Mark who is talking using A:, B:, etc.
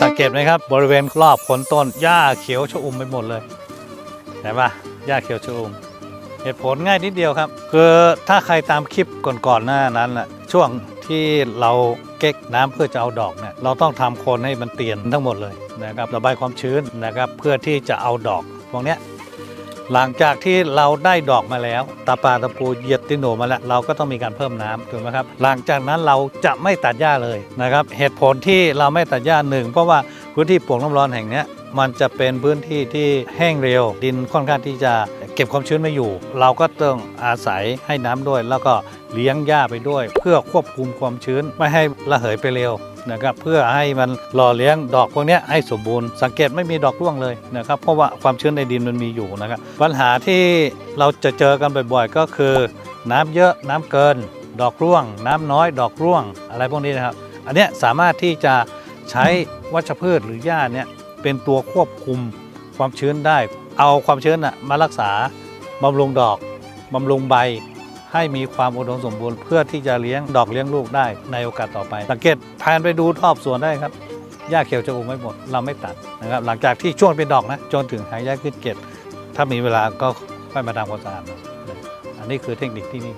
A: สังเกตไหมครับบริเวณรอบโคนต้นหญ้าเขียวชอุ่มไปหมดเลยเห็นปะหญ้าเขียวชอุ่มเหตุผลง่ายนิดเดียวครับ คือถ้าใครตามคลิปก่อนๆหน้านั้นแหละช่วงที่เราเก๊กน้ำเพื่อจะเอาดอกเนี่ยเราต้องทำโคนให้มันเตียนทั้งหมดเลยนะครับระบายความชื้นนะครับเพื่อที่จะเอาดอกพวกเนี้ย หลังจากที่เราได้ดอกมาแล้วตาปาตะปูเหยียดติโหนมาแล้วเราก็ต้องมีการเพิ่มน้ำถูกไหมครับหลังจากนั้นเราจะไม่ตัดหญ้าเลยนะครับเหตุผลที่เราไม่ตัดหญ้าหนึ่งเพราะว่า พื้นที่ป่งน้ำร้อนแห่งนี้มันจะเป็นพื้นที่ที่แห้งเร็ว ดินค่อนข้างที่จะเก็บความชื้นไม่อยู่ เราก็ต้องอาศัยให้น้ำด้วย แล้วก็เลี้ยงหญ้าไปด้วย เพื่อควบคุมความชื้นไม่ให้ระเหยไปเร็วนะครับเพื่อให้มันหล่อเลี้ยงดอกพวกนี้ให้สมบูรณ์สังเกตไม่มีดอกร่วงเลยนะครับเพราะว่าความชื้นในดินมันมีอยู่นะครับปัญหาที่เราจะเจอกันบ่อยๆ ก็คือ น้ำเยอะน้ำเกิน ดอกร่วง น้ำน้อย ดอกร่วงอะไรพวกนี้นะครับ อันนี้สามารถที่จะ ใช้วัชพืชหรือหญ้าเนี่ยเป็นตัวควบคุมความชื้นได้ เอาความชื้นน่ะมารักษาบำรุงดอกบำรุงใบ ให้มีความอุดมสมบูรณ์เพื่อที่จะเลี้ยงดอกเลี้ยงลูกได้ในโอกาสต่อไป สังเกตพานไปดูรอบสวนได้ครับหญ้าเขียวจะอุ้มไม่หมดเราไม่ตัดนะครับ หลังจากที่ช่วงเป็นดอกนะจนถึงหายหญ้าขึ้นเก็บ ถ้ามีเวลาก็ค่อยมาทำความสะอาดอันนี้คือเทคนิคที่นี่